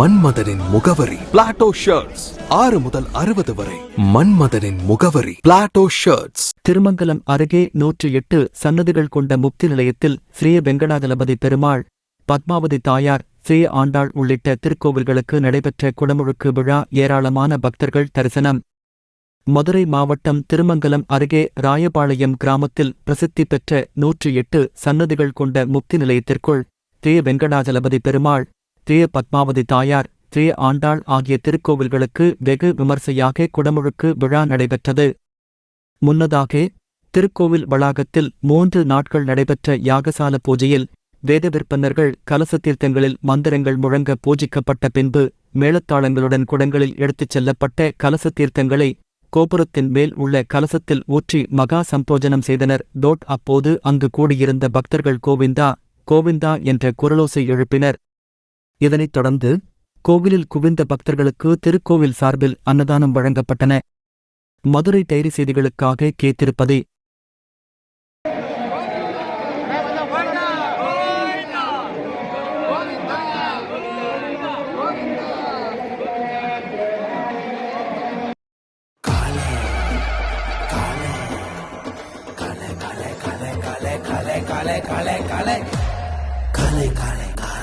மன்மதனின் முகவரி. Plato shirts ஆறு முதல் அறுபது வரை. மன்மதனின் முகவரி. பிளாட்டோ ஷர்ட்ஸ் திருமங்கலம் அருகே நூற்று எட்டு சன்னதிகள் கொண்ட முக்தி நிலையத்தில் ஸ்ரீ வெங்கடாதலபதி பெருமாள் பத்மாவதி தாயார் ஸ்ரீ ஆண்டாள் உள்ளிட்ட திருக்கோவில்களுக்கு நடைபெற்ற குடமுழுக்கு விழா ஏராளமான பக்தர்கள் தரிசனம். மதுரை மாவட்டம் திருமங்கலம் அருகே ராயபாளையம் கிராமத்தில் பிரசித்தி பெற்ற நூற்று எட்டு சன்னதிகள் கொண்ட முக்தி நிலையத்திற்குள் ஸ்ரீ வெங்கடாஜலபதி பெருமாள் ஸ்ரீ பத்மாவதி தாயார் ஸ்ரீ ஆண்டாள் ஆகிய திருக்கோவில்களுக்கு வெகு விமர்சையாக குடமுழுக்கு விழா நடைபெற்றது. முன்னதாக திருக்கோவில் வளாகத்தில் மூன்று நாட்கள் நடைபெற்ற யாகசால பூஜையில் வேத விற்பனர்கள் கலச தீர்த்தங்களில் மந்திரங்கள் முழங்க பூஜிக்கப்பட்ட பின்பு மேளத்தாளங்களுடன் குடங்களில் எடுத்துச் செல்லப்பட்ட கலச தீர்த்தங்களை கோபுரத்தின் மேல் உள்ள கலசத்தில் ஊற்றி மகா சம்போஜனம் செய்தனர். டோட் அப்போது அங்கு கூடியிருந்த பக்தர்கள் கோவிந்தா கோவிந்தா என்ற குரலோசை எழுப்பினர். இதனைத் தொடர்ந்து கோவிலில் குவிந்த பக்தர்களுக்கு திருக்கோவில் சார்பில் அன்னதானம் வழங்கப்பட்டன மதுரை டைரி செய்திகளுக்காக கேத்திருப்பதே